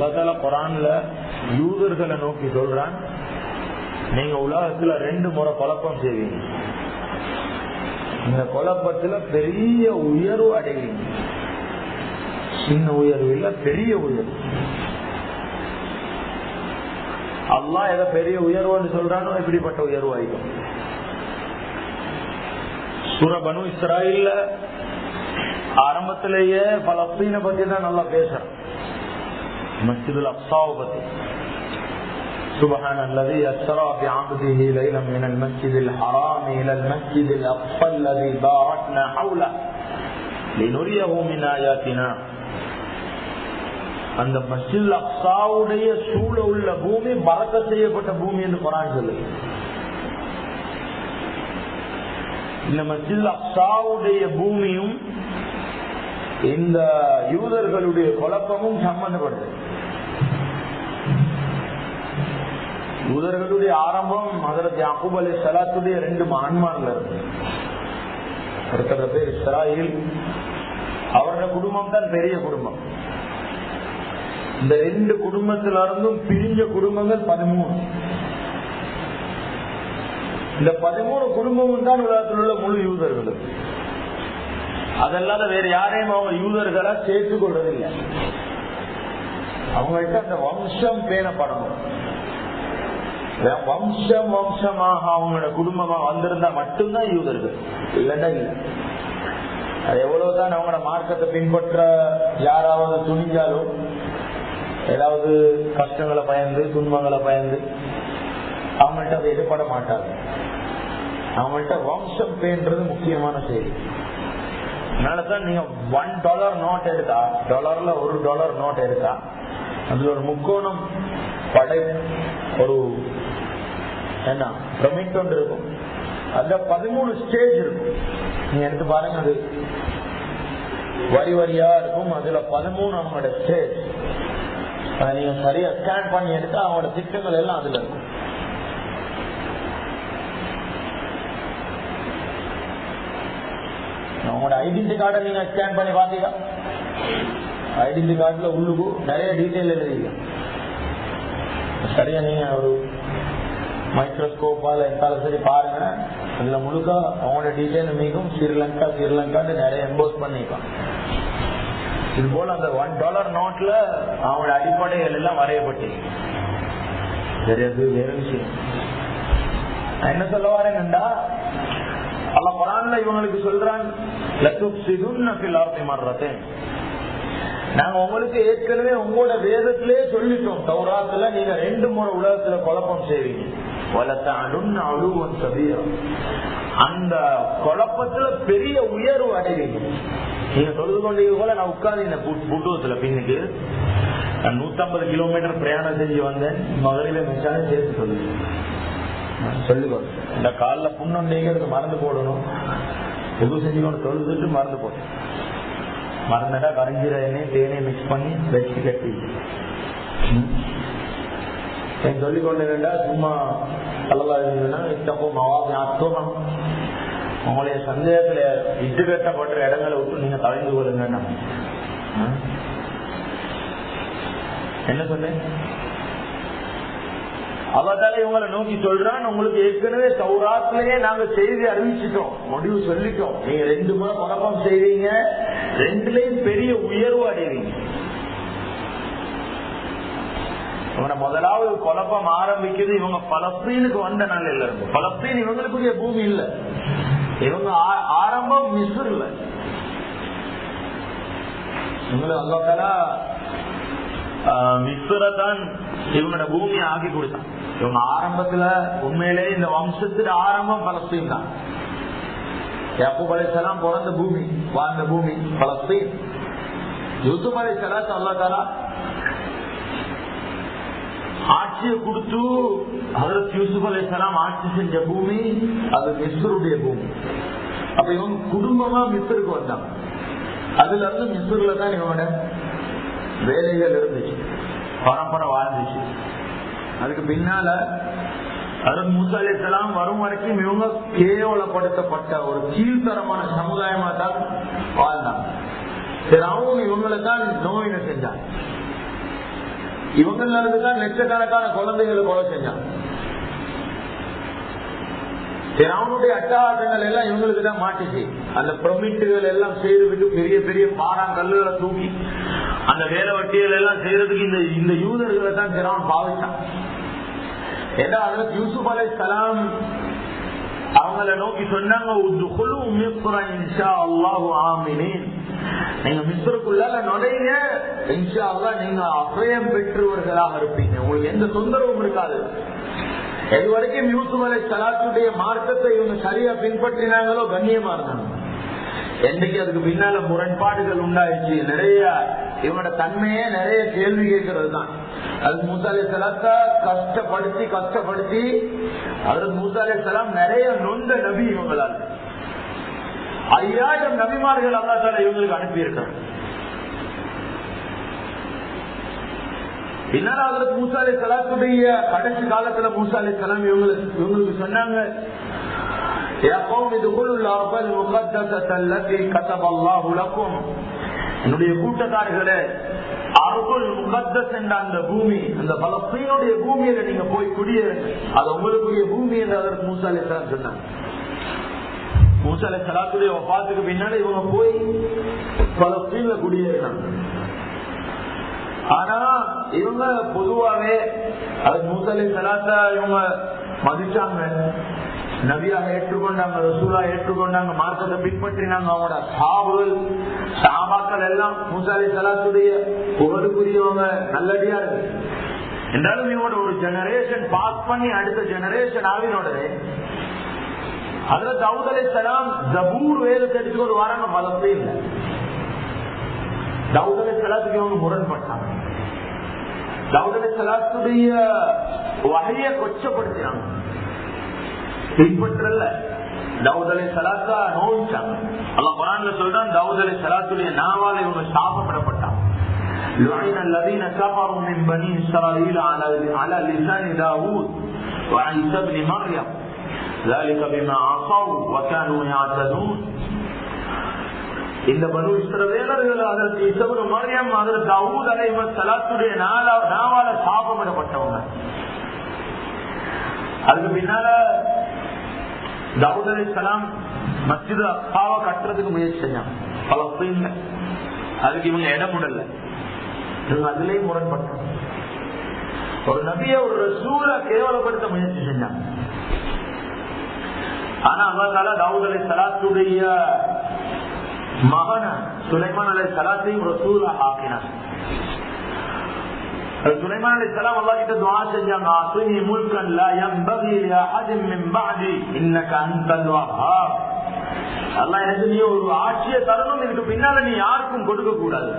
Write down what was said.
அல்லதால குரான்ல யூதர்களை நோக்கி சொல்றான் நீங்க உலகத்துல ரெண்டு முறை குழப்பம் செய்வீங்க. இந்த குழப்பத்துல பெரிய உயர்வு அடைவீங்க. சின்ன உயர்வு இல்ல பெரிய உயர்வு. அல்லா ஏதோ பெரிய உயர்வுன்னு சொல்றானோ இப்படிப்பட்ட உயர்வு ஆயிடும். சுரபனு இஸ்ராயில்ல ஆரம்பத்திலேயே பலஸ்தீனை பத்தி தான் நல்லா பேசுறேன். மஸ்ஜிதுல் அப்சாவை பத்தி سبحان الذي أسرى بعبده ليلا من المسجد الحرام إلى المسجد الأقصى الذي باركنا حوله لنريه من آياتنا அந்த மஸ்ஜித் அக்சாவுடைய சூழ உள்ள பூமி பறக்க செய்யப்பட்ட பூமி என்று குரான் சொல்லுது இந்த மஸ்ஜித் அக்சாவுடைய பூமியும் இந்த யூதர்களுடைய குழப்பமும் சம்பந்தப்படுது யூதர்களுடைய ஆரம்பம் அதற்கு யாக்கூப் அலி சலாத்துடைய ரெண்டு மகன்மார்ல இருக்கு ஒருத்தர் பேர் இஸ்ராயில் அவரோட குடும்பம் தான் பெரிய குடும்பம். இந்த ரெண்டு குடும்பத்தில இருந்தும் பிரிஞ்ச குடும்பங்கள் பதிமூணு. இந்த பதிமூணு குடும்பமும் தான் உலகத்தில் உள்ள முழு யூதர்கள் அதல்லாத வேற யாரையும் அவங்க யூதர்களா சேர்த்து கொள்றதில்லை அவங்கள்ட்ட அந்த வம்சம் பேணப்படணும். வம்சம் வம்சமாக அவங்களோட குடும்பமா வந்திருந்தா மட்டும்தான் யூதர்கள். இல்லைன்னா இல்லை. அது எவ்வளவுதான் அவங்களோட மார்க்கத்தை பின்பற்ற யாராவது துணிஞ்சாலும் ஏதாவது கஷ்டங்களை பயந்து துன்பங்களை பயந்து அவங்கள்ட்ட அதை எதிர்பட மாட்டாங்க. அவங்கள்ட்ட வம்சம் பேன்றது முக்கியமான செய்தி அதனாலதான் நீங்க ஒன் டாலர் நோட் எடுத்தா டாலர்ல ஒரு டாலர் நோட் எடுத்தா அதுல ஒரு முக்கோணம் படை ஒரு என்ன பிரமிட் ஒன்று இருக்கும். அதுல பதிமூணு ஸ்டேஜ் இருக்கும். நீங்க எடுத்து பாருங்க அது. வரி வரியா இருக்கும். அதுல பதிமூணு அவங்களோட ஸ்டேஜ் நீங்க சரியா ஸ்கேன் பண்ணி எடுத்தா அவங்களோட திட்டங்கள் எல்லாம் அதுல இருக்கும். அவங்களோட ஐடென்டி கார்டை நீங்க ஸ்கேன் பண்ணி பாத்தீங்களா ஐடென்டி கார்டுல உள்ளுக்கு நிறைய டீட்டெயில் எழுதிங்க சரியா நீங்க ஒரு மைக்ரோஸ்கோப்பால இருந்தாலும் சரி பாருங்க. அதுல முழுக்க அவங்களோட டீட்டெயில் மிகும் ஸ்ரீலங்கா ஸ்ரீலங்கான்னு நிறைய எம்போஸ் பண்ணிக்கலாம். இது போல அந்த ஒன் டாலர் நோட்ல அவங்களோட அடிப்படைகள் எல்லாம் வரையப்பட்டு சரி அது வேற விஷயம். நான் என்ன சொல்ல வரேன்டா அல்ல குரான்ல இவங்களுக்கு சொல்றான் நாங்க உங்களுக்கு ஏற்கனவே உங்களோட வேதத்திலே சொல்லிட்டோம். சௌராத்துல நீங்க ரெண்டு முறை உலகத்துல குழப்பம் செய்வீங்க. அந்த குழப்பத்துல பெரிய உயர்வு அடைவீங்க. நீங்க சொல்லுது கொண்டீங்க போல நான் உட்கார்ந்து புட்டுவத்துல பின்னுக்கு நான் நூத்தம்பது கிலோமீட்டர் பிரயாணம் செஞ்சு வந்தேன். மகளிர மிச்சாலும் சேர்த்து சொல்லுவேன் சொல்லுங்க இந்த காலில் புண்ணுண்டேங்கிறது மறந்து போடணும். புது செஞ்சுக்கணும் தொழுதுட்டு மறந்து போடும் மறந்துட்டா கரைஞ்சிர எண்ணெய் தேனையும் மிக்ஸ் பண்ணி வச்சு கட்டி. சொல்லிக் கொண்டேன்டா சும்மா கலவா இத்தப்போ மவாபி உங்களுடைய சந்தேகத்துல இட்டு கட்டப்பட்ட இடங்களை விட்டு நீங்க தலைந்து கொள்ளுங்க என்ன சொன்னேன்? அவதால இவங்களை நோக்கி சொல்றான் உங்களுக்கு ஏற்கனவே சௌராத்திலேயே நாங்க செய்தி அறிவிச்சிட்டோம். முடிவு சொல்லிட்டோம். நீங்க ரெண்டு முறை குழப்பம் செய்வீங்க ரெண்டுலயும் பெரிய உயர்வு அடைவீங்க இவனை முதலாவது குழப்பம் ஆரம்பிக்குது இவங்க பலப்பீனுக்கு வந்த நாள் இருந்து. பலப்பீன் இவங்களுக்குரிய பூமி இல்ல. இவங்க ஆரம்பம் மிஸ்ர் இல்ல இவங்களுக்கு மிஸ்ரை தான் இவங்களோட பூமியை ஆக்கி கொடுத்தான். இவங்க ஆரம்பத்துல உண்மையிலே இந்த வம்சத்துக்கு ஆரம்பம் பலஸ்தீன் தான். யாக்கூப் அலைசலாம் பிறந்த பூமி வாழ்ந்த பூமி பலஸ்தீன். யூசுப் அலைசலாத்து அல்லாத்தாலா ஆட்சியை கொடுத்து அதற்கு யூசுப் அலைசலாம் ஆட்சி செஞ்ச பூமி அது மிஸ்ருடைய பூமி. அப்ப இவங்க குடும்பமா மிஸ்ருக்கு வந்தாங்க அதுல இருந்து மிஸ்ருல தான் இவனோட வேலைகள் இருந்துச்சு. பரம்பரை வாழ்ந்துச்சு. அதுக்கு பின்னால அதன் மூசாலிசலாம் வரும் வரைக்கும் இவங்க கேவலப்படுத்தப்பட்ட ஒரு கீழ்த்தரமான சமுதாயமா தான் வாழ்ந்தாங்க. சரி அவங்க இவங்களை தான் நோயினை செஞ்சாங்க. இவங்கள்ல தான் லட்சக்கணக்கான குழந்தைகளை கொலை செஞ்சான் அவனுடைய அட்டகாசங்கள் எல்லாம் இவங்களுக்கு தான் மாட்டுச்சு. அந்த பிரமிட்டுகள் எல்லாம் செய்யறதுக்கு பெரிய பெரிய பாறாங்கல்லுகளை தூக்கி அந்த வேலை வட்டிகள் எல்லாம் செய்யறதுக்கு இந்த இந்த யூதர்களை தான் திராவன் பாவிச்சான். ஏன்னா அதற்கு யூசுப் அலை சலாம் அவங்கள நோக்கி சொன்னாங்க இன்ஷா நீங்க மிஸ்ருக்குள்ள நுழைய இன்ஷா அல்லாஹ் நீங்க அபயம் பெற்றவர்களாக இருப்பீங்க. உங்களுக்கு எந்த தொந்தரவும் இருக்காது. எது வரைக்கும் யூசுப் அலை சலாத்துடைய மார்க்கத்தை இவங்க சரியா பின்பற்றினாங்களோ கண்ணியமா இருந்தாங்க. என்னைக்கு அதுக்கு பின்னால முரண்பாடுகள் உண்டாயிடுச்சு நிறைய இவனோட தன்மையே நிறைய கேள்வி கேட்கறது தான் அது மூசாலே சலாத்தா கஷ்டப்படுத்தி கஷ்டப்படுத்தி அது மூசாலே சலாம் நிறைய நொந்த நபி இவங்களால். ஐயாயிரம் நபிமார்கள் அல்லா சார் இவங்களுக்கு அனுப்பி என்னால அதில் மூசாலை சலாத்துடைய கடைசி காலத்துல மூசாலை சலாம் இவங்களுக்கு சொன்னாங்க என்னுடைய கூட்டத்தார்களே அருள் முகத்தஸ் என்ற அந்த பூமி அந்த பலப்பீனுடைய பூமியில நீங்க போய் குடிய அது உங்களுக்குரிய பூமி என்று அதற்கு மூசாலை சலாம் சொன்னாங்க. மூசாலை சலாத்துடைய ஒப்பாத்துக்கு பின்னாடி இவங்க போய் பலப்பீன்ல குடியேறினாங்க. ஆனா இவங்க பொதுவாவே அது மூசாலே சலாத்தா இவங்க மதிச்சாங்க. நவியாக ஏற்றுக்கொண்டாங்க ரசூலா ஏற்றுக்கொண்டாங்க மார்க்கத்தை பின்பற்றினாங்க அவங்களோட சாவுகள் சாபாக்கள் எல்லாம் மூசாலி சலாத்துடைய புகழுக்குரியவங்க இருக்கு. என்றாலும் இவங்களோட ஒரு ஜெனரேஷன் பாஸ் பண்ணி அடுத்த ஜெனரேஷன் ஆவினோடனே அதுல தவுதலை சலாம் ஜபூர் வேதத்தை எடுத்துக்கொண்டு வராங்க பலத்தே இல்லை. சலாத்துக்கு இவங்க முரண்பட்டாங்க தவுத் அலை சலாத்துடைய வகையை கொச்சப்படுத்தினாங்க பின்பற்றல தவுத் அலை சலாத்தா நோய்ச்சாங்க அல்ல குரான்ல சொல்றான் தவுத் அலை சலாத்துடைய நாவால இவங்க சாபப்படப்பட்டாங்க لعن الذين كفروا من بني اسرائيل على على لسان داوود وعيسى ابن مريم ذلك بما عصوا وكانوا يعتدون இந்த பனு இஸ்ரவேலர்கள் அதற்கு இசபுரு மரியம் அதற்கு தாவூத் சலாத்துடைய நாவால சாபமிடப்பட்டவங்க. அதுக்கு பின்னால அலி சலாம் மஸ்ஜித் அப்பாவை கட்டுறதுக்கு முயற்சி செஞ்சான் பலஸ்தீன்ல. அதுக்கு இவங்க இடம் விடல இவங்க அதுலயும் முரண்பட்டாங்க. ஒரு நபிய ஒரு சூழ கேவலப்படுத்த முயற்சி செஞ்சாங்க. ஆனா அவங்களால தாவூத் அலி சலாத்துடைய மகன சுலைமான் அலை சலாத்தையும் ரசூலா ஆக்கினார் சுலைமான் அலி சலாம் அல்லா கிட்ட துவா செஞ்சாங்க முல்கன் லா யம்பகி லி அஹதின் மின் பஅதி இன்னக அன்தல் வஹ்ஹாப் அல்லாஹ் எனக்கு நீ ஒரு ஆட்சியை தரணும் இதுக்கு பின்னால நீ யாருக்கும் கொடுக்க கூடாது.